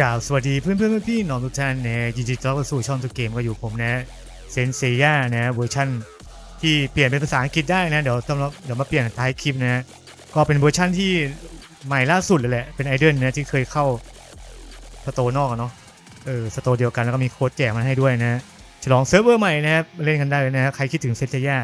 กล่าวสวัสดีเพื่อนเพื่อนพี่น้องทุกท่านนะยินดีต้อนรับสู่ช่องตัวเกมก็อยู่ผมนะเซนเซียนะเวอร์ชันที่เปลี่ยนเป็นภาษาอังกฤษได้นะเดี๋ยวต้องเดี๋ยวมาเปลี่ยนท้ายคลิปนะก็เป็นเวอร์ชันที่ใหม่ล่าสุดเลยแหละเป็นไอเดนนะที่เคยเข้าสโตนอกเนาะเออสโตเดียวกันแล้วก็มีโค้ดแจกมาให้ด้วยนะฉลองเซิร์ฟเวอร์ใหม่นะครับเล่นกันได้เลยนะใครคิดถึงเซนเซีย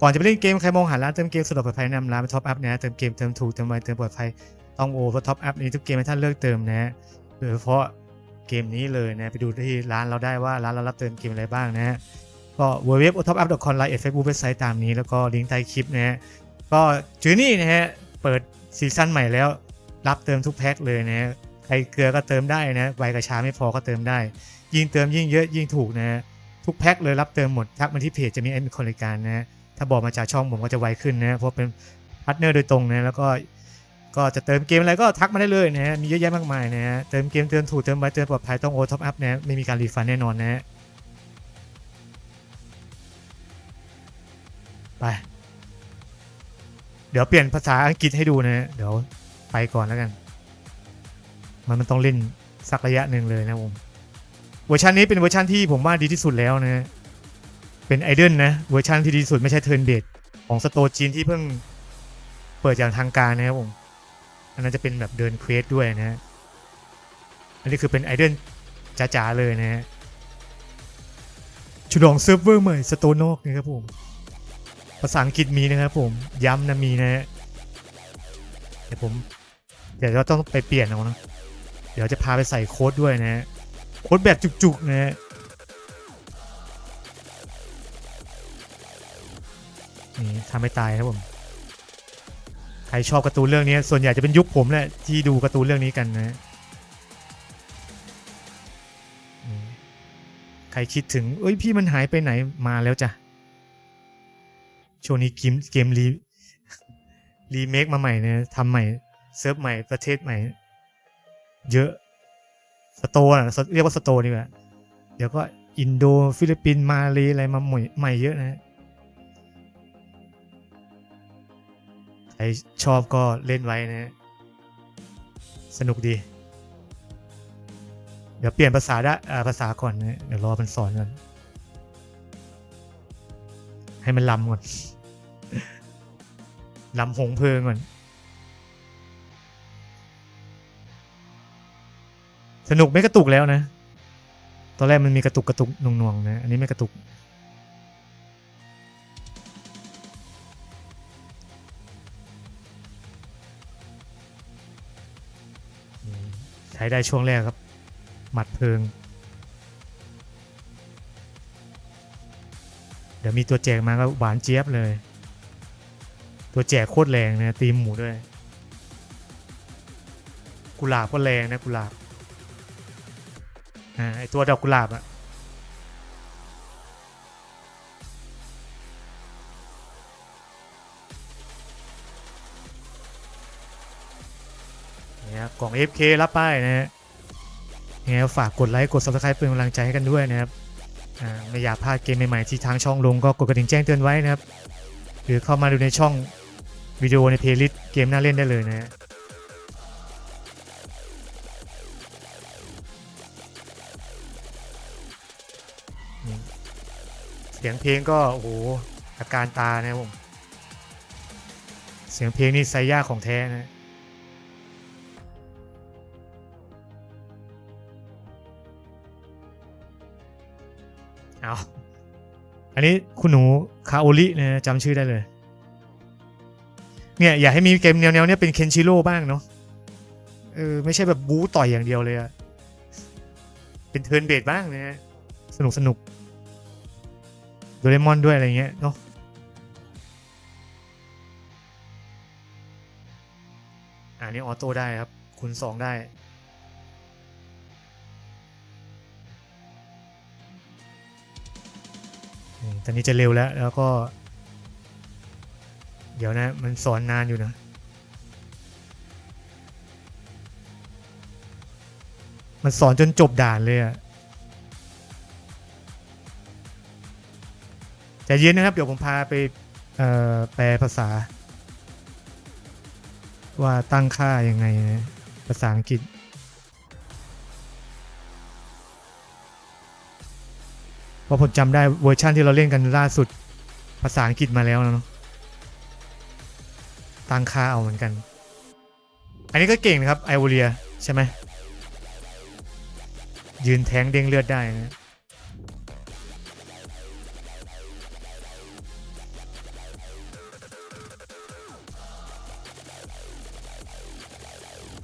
ก่อนจะไปเล่นเกมใครมองหาร้านเติมเกมสะดวกปลอดภัยแนะนำร้านท็อปอัพนะเติมเกมเติมถูกเติมไวเติมปลอดภัยต้องโอเพราะท็อปอัพนี้ทุกเกมให้ท่านเลือกเติมนะ โดยเฉพาะเกมนี้เลยนะไปดูที่ร้านเราได้ว่าร้านเรารับเติมเกมอะไรบ้างนะฮะก็ w w w t o p u p c o m ไลน์เฟซบุ๊กเว็บไซต์ตามนี้แล้วก็ลิงก์ใต้คลิปนะฮะก็จือนี่นะฮะเปิดซีซั่นใหม่แล้ว รับเติมทุกแพ็คเลยนะฮะใครเกลือก็เติมได้นะไวกับช้าไม่พอก็เติมได้ ยิ่งเติมยิ่งเยอะยิ่งถูกนะฮะทุกแพ็คเลยรับเติมหมดทักมาที่เพจจะมีแอดมินคนรายการนะฮะถ้าบอกมาจากช่องผมก็จะไวขึ้นนะเพราะเป็นพาร์ทเนอร์โดยตรงนะแล้วก็ ก็จะเติมเกมอะไรก็ทักมาได้เลยนะฮะมีเยอะแยะมากมายนะฮะเติมเกมเติมถูกเติมไวเติมปลอดภัยต้องโอท็อปอัพนะไม่มีการรีฟันแน่นอนนะฮะไป เดี๋ยวเปลี่ยนภาษาอังกฤษให้ดูนะฮะเดี๋ยวไปก่อนแล้วกัน มันมันต้องเล่นสักระยะหนึ่งเลยนะผมเวอร์ชันนี้เป็นเวอร์ชันที่ผมว่าดีที่สุดแล้วนะฮะเป็นไอเดนนะเวอร์ชันที่ดีที่สุดไม่ใช่เทิร์นเบดของสโตจีนที่เพิ่งเปิดอย่างทางการนะครับผม อันนั้นจะเป็นแบบเดินเควสด้วยนะฮะ อันนี้คือเป็นไอเดนจ๋าๆเลยนะฮะฉลองเซิร์ฟเวอร์ใหม่สโตนอกนะครับผม ภาษาอังกฤษมีนะครับผม ย้ำนะมีนะฮะเดี๋ยวผม เดี๋ยวเราต้องไปเปลี่ยนเอานะ เดี๋ยวจะพาไปใส่โค้ดด้วยนะฮะ โค้ดแบบจุกๆนะฮะนี่ทำให้ตายนะครับผม ใครชอบการ์ตูนเรื่องนี้ส่วนใหญ่จะเป็นยุคผมแหละที่ดูการ์ตูนเรื่องนี้กันนะใครคิดถึง เอ้ยพี่มันหายไปไหนมาแล้วจ้ะช่วงนี้เกมเกมรีรีเมคมาใหม่เนี่ยทำใหม่เซิร์ฟใหม่ประเทศใหม่ เยอะสโตร์เรียกว่าสโตร์ดีกว่าเดี๋ยวก็อินโดฟิลิปปินส์มาเลยอะไรมาใหม่ใหม่เยอะนะ ใครชอบก็เล่นไว้นะ สนุกดี เดี๋ยวเปลี่ยนภาษาได้อ่าภาษาก่อนนะเดี๋ยวรอมันสอนก่อนให้มันลำก่อนลำหงเพลิงก่อนสนุกไม่กระตุกแล้วนะ ตอนแรกมันมีกระตุกกระตุกหน่วงๆนะ อันนี้ไม่กระตุก ช้ได้ช่วงแรกครับ หมัดเพลิง เดี๋ยวมีตัวแจกมาก็หวานเจี๊ยบเลย ตัวแจกโคตรแรงนะตีมหมูด้วย กุหลาบก็แรงนะกุหลาบอ่าไอตัวดอกกุหลาบอะ เนี่ยกล่อง FK รับป้ายนะฮะยังไงฝากกดไลค์กด subscribe เป็นกำลังใจให้กันด้วยนะครับไม่อยากพลาดเกมใหม่ๆที่ทางช่องลงก็กดกระดิ่งแจ้งเตือนไว้นะครับ หรือเข้ามาดูในช่องวิดีโอในเพลย์ลิสต์เกมน่าเล่นได้เลยนะฮะเสียงเพลงก็โอ้โหอาการตานะผมเสียงเพลงนี่ไซย่าของแท้นะ เอาอันนี้คุณหนูคาโอรินะจำชื่อได้เลย เนี่ยอยากให้มีเกมแนวๆเนี้ยเป็นเคนชิโร่บ้างเนาะเออไม่ใช่แบบบู๊ต่อยอย่างเดียวเลยอะเป็นเทิร์นเบดบ้างนะฮะสนุกสนุกโดเรมอนด้วยอะไรเงี้ยเนาะอันนี้ออโต้ได้ครับ คุณสองได้ อืมตอนนี้จะเร็วแล้ว แล้วก็ เดี๋ยวนะ มันสอนนานอยู่นะมันสอนจนจบด่านเลยอะแต่เย็นนะครับ เดี๋ยวผมพาไปแปลภาษา ว่าตั้งค่ายังไงนะภาษาอังกฤษ เพราะผมจำได้เวอร์ชันที่เราเล่นกันล่าสุด ภาษาอังกฤษมาแล้วนะเนาะตั้งค่าเอาเหมือนกัน อันนี้ก็เก่งนะครับไอโอเลียใช่ไหมยืนแทงเด้งเลือดได้นะ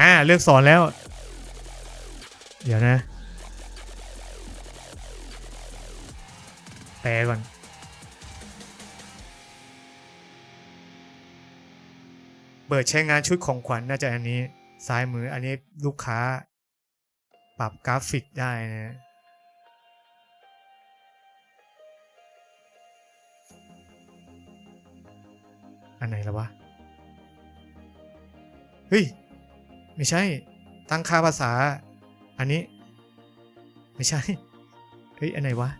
อ่าเลือกสอนแล้ว เดี๋ยวนะ แปลก่อนเปิดใช้งานชุดของขวัญน่าจะอันนี้ซ้ายมืออันนี้ลูกค้า ปรับกราฟิกได้นะอันไหนแล้ววะ เฮ้ย ไม่ใช่ ตั้งค่าภาษา อันนี้ ไม่ใช่ เฮ้ย อันไหนวะ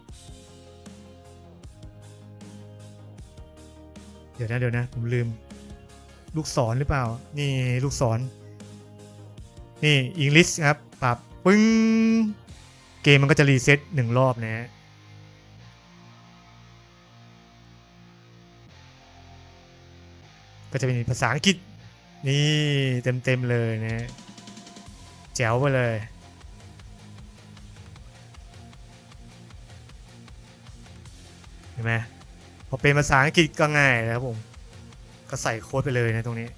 ดี๋ยวนะเดี๋ยวนะ ผมลืม ลูกศรหรือเปล่า นี่ลูกศร นี่อังกฤษครับปรับปึ้ง เกมมันก็จะรีเซ็ตหนึ่งรอบนะฮะก็จะเป็นภาษาอังกฤษ นี่เต็มเต็มๆเลยนะแจ๋วไปเลย เห็นไหม พอเป็นภาษาอังกฤษก็ง่ายนะครับผม ก็ใส่โค้ดไปเลยนะตรงนี้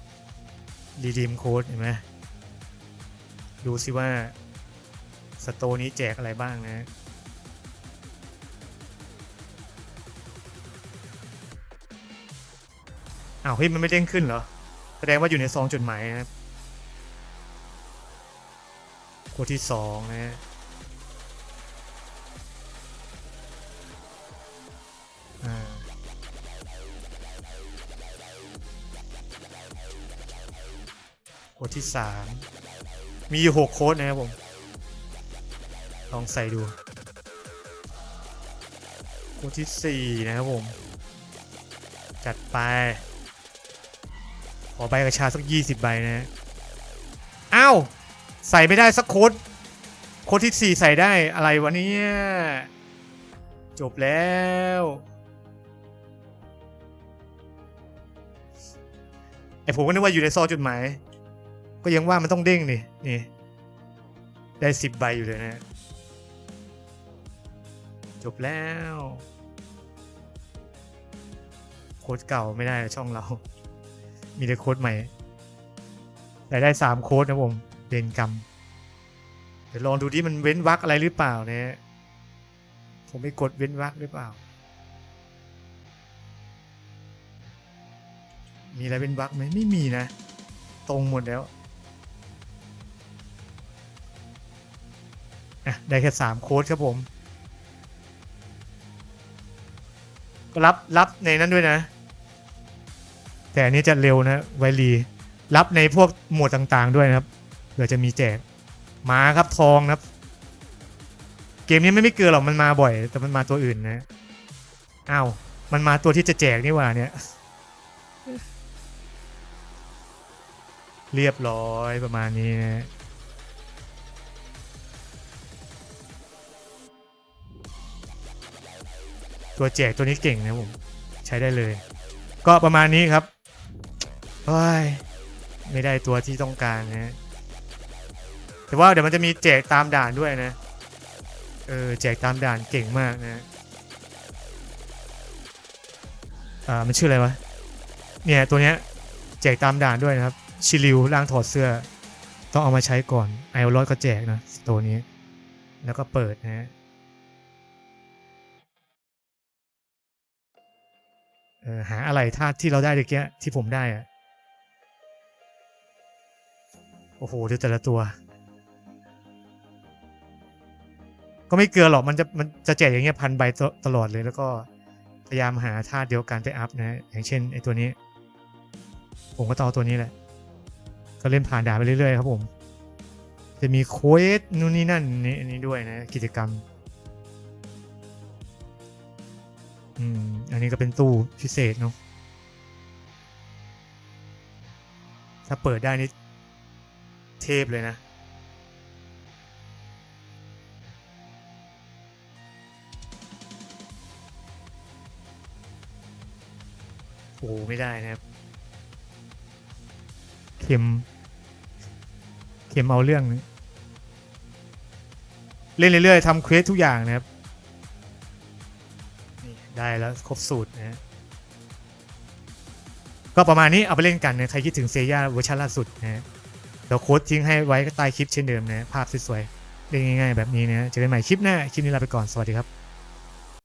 รีดีมโค้ดเห็นไหมดูสิว่าสโตนี้แจกอะไรบ้างนะอ้าวเฮ้ยมันไม่เด้งขึ้นเหรอ แสดงว่าอยู่ในซองจดหมายนะครับโค้ดที่สองนะฮะอ่า โคดที่สามมีหกโค้ดนะครับผม ลองใส่ดูโค้ดที่สี่นะครับผม จัดไป ขอใบกระชาสักยี่สิบใบนะฮะอ้าวใส่ไม่ได้สักโค้ดโค้ดที่สี่ใส่ได้อะไรวะเนี่ยจบแล้วไอผมก็นึกว่าอยู่ในซองจดหมาย ก็ยังว่ามันต้องเด้งนี่นี่ ได้สิบใบอยู่เลยนะ จบแล้วโค้ดเก่าไม่ได้ช่องเรา มีแต่โค้ดใหม่ แต่ได้สามโค้ดนะผมเดนกรรม เดี๋ยวลองดูที่มันเว้นวรรคอะไรหรือเปล่าเนี่ยผมไม่กดเว้นวรรคหรือเปล่า มีอะไรเว้นวรรคไหมไม่มีนะ ตรงหมดแล้ว อะได้แค่สามโค้ดครับผมก็รับรับในนั้นด้วยนะ แต่อันนี้จะเร็วนะไวรีรับในพวกหมวดต่างๆด้วยนะครับเผื่อจะมีแจกมาครับทองนะครับ เกมนี้ไม่ไม่เกินหรอกมันมาบ่อย แต่มันมาตัวอื่นนะอ้าวมันมาตัวที่จะแจกนี่หว่าเนี่ย เรียบร้อยประมาณนี้นะ ตัวแจกตัวนี้เก่งนะผม ใช้ได้เลย ก็ประมาณนี้ครับโอ้ยไม่ได้ตัวที่ต้องการนะแต่ว่าเดี๋ยวมันจะมีแจกตามด่านด้วยนะ เออแจกตามด่านเก่งมากนะอ่ามันชื่ออะไรวะ เนี่ยตัวเนี้ยแจกตามด่านด้วยนะครับ ชิลิวร่างถอดเสื้อ ต้องเอามาใช้ก่อนไอโอรอดก็แจกนะตัวนี้ แล้วก็เปิดนะฮะ หาอะไรธาตุที่เราได้เมื่อกี้ที่ผมได้อะโอ้โหดูแต่ละตัว ก็ไม่เกลือหรอกมันจะมันจะแจกอย่างเงี้ยพันใบตตลอดเลยแล้วก็พยายามหาธาตุเดียวกันไปอัพนะ อย่างเช่นไอตัวนี้ ผมก็ต้อตัวนี้แหละ ก็เล่นผ่านด่าไปเรื่อยๆครับผม จะมีโค้ดนู่นนี่นั่นนี่นนี้ด้วยนะ กิจกรรม อันนี้ก็เป็นตู้พิเศษเนาะ ถ้าเปิดได้นี่เทพเลยนะ โอ้ไม่ได้นะครับ เข็ม เข็มเอาเรื่อง เล่นเรื่อยๆทำเควสทุกอย่างนะครับ ได้แล้วครบสูตรนะฮะก็ประมาณนี้เอาไปเล่นกันนะใครคิดถึงเซย่าเวอร์ชันล่าสุดนะเดี๋ยวโค้ดทิ้งให้ไว้ใต้คลิปเช่นเดิมนะภาพสวยๆเล่นง่ายๆแบบนี้นะเจอกันใหม่คลิปหน้าคลิปนี้ลาไปก่อนสวัสดีครับ